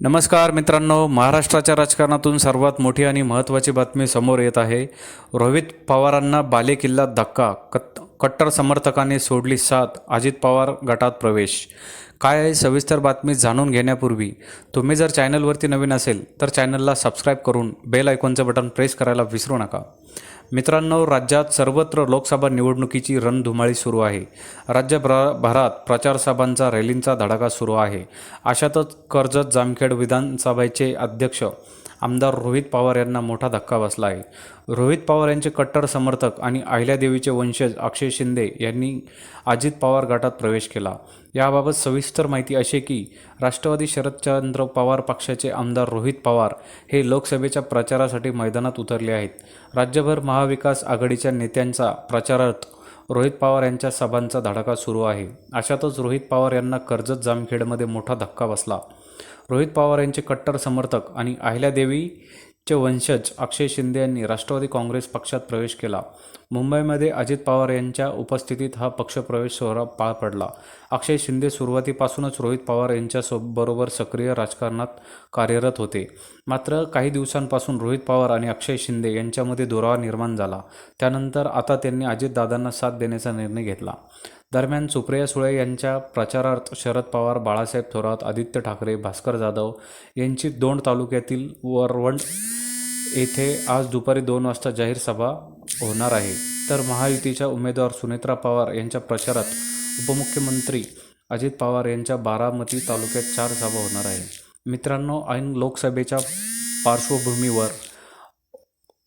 नमस्कार मित्रांनो महाराष्ट्राच्या राजकारणातून सर्वात मोठी आणि महत्त्वाची बातमी समोर येत आहे. रोहित पवारांना बालेकिल्ला धक्का कत् कट्टर समर्थकांनी सोडली साथ अजित पवार गटात प्रवेश. काय आहे सविस्तर बातमी जाणून घेण्यापूर्वी तुम्ही जर चॅनलवरती नवीन असेल तर चॅनलला सबस्क्राईब करून बेल आयकॉनचं बटन प्रेस करायला विसरू नका. मित्रांनो राज्यात सर्वत्र लोकसभा निवडणुकीची रणधुमाळी सुरू आहे. राज्यभरा भरात प्रचारसभांचा रॅलींचा धडाका सुरू आहे. अशातच कर्जत जामखेड विधानसभेचे अध्यक्ष आमदार रोहित पवार यांना मोठा धक्का बसला आहे. रोहित पवार यांचे कट्टर समर्थक आणि अहिल्यादेवीचे वंशज अक्षय शिंदे यांनी अजित पवार गटात प्रवेश केला. याबाबत सविस्तर माहिती अशी की राष्ट्रवादी शरदचंद्र पवार पक्षाचे आमदार रोहित पवार हे लोकसभेच्या प्रचारासाठी मैदानात उतरले आहेत. राज्यभर महाविकास आघाडीच्या नेत्यांचा प्रचारार्थ रोहित पवार यांच्या सभांचा धडाका सुरू आहे. अशातच रोहित पवार यांना कर्जत जामखेडमध्ये मोठा धक्का बसला. रोहित पवार यांचे कट्टर समर्थक आणि अहिल्यादेवीचे वंशज अक्षय शिंदे यांनी राष्ट्रवादी काँग्रेस पक्षात प्रवेश केला. मुंबईमध्ये अजित पवार यांच्या उपस्थितीत हा पक्षप्रवेश सोहळा पार पडला. अक्षय शिंदे सुरुवातीपासूनच रोहित पवार यांच्यासोबरोबर सक्रिय राजकारणात कार्यरत होते. मात्र काही दिवसांपासून रोहित पवार आणि अक्षय शिंदे यांच्यामध्ये दुरावा निर्माण झाला. त्यानंतर आता त्यांनी अजितदादांना साथ देण्याचा निर्णय घेतला. दरम्यान सुप्रिया सुळे यांच्या प्रचारार्थ शरद पवार बाळासाहेब थोरात आदित्य ठाकरे भास्कर जाधव यांची दोन तालुक्यातील वरवण येथे आज दुपारी दोन वाजता जाहीर सभा होणार आहे. तर महायुतीच्या उमेदवार सुनेत्रा पवार यांच्या प्रचारात उपमुख्यमंत्री अजित पवार यांच्या बारामती तालुक्यात चार सभा होणार आहे मित्रांनो ऐन लोकसभेच्या पार्श्वभूमीवर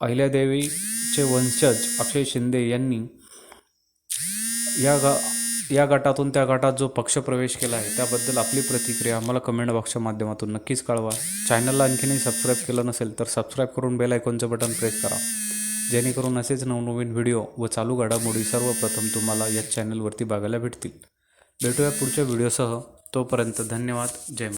अहिल्यादेवीचे वंशज अक्षय शिंदे यांनी या गा या गटातून त्या गटात जो पक्षप्रवेश केला आहे त्याबद्दल आपली प्रतिक्रिया आम्हाला कमेंट बॉक्सच्या माध्यमातून नक्कीच कळवा. चॅनलला आणखीनही सबस्क्राईब केलं नसेल तर सबस्क्राईब करून बेल आयकॉनचं बटन प्रेस करा. जेणेकरून असेच नवनवीन व्हिडिओ व चालू घडामोडी सर्वप्रथम तुम्हाला या चॅनलवरती बघायला भेटतील. भेटूया पुढच्या व्हिडिओसह. तोपर्यंत धन्यवाद. जय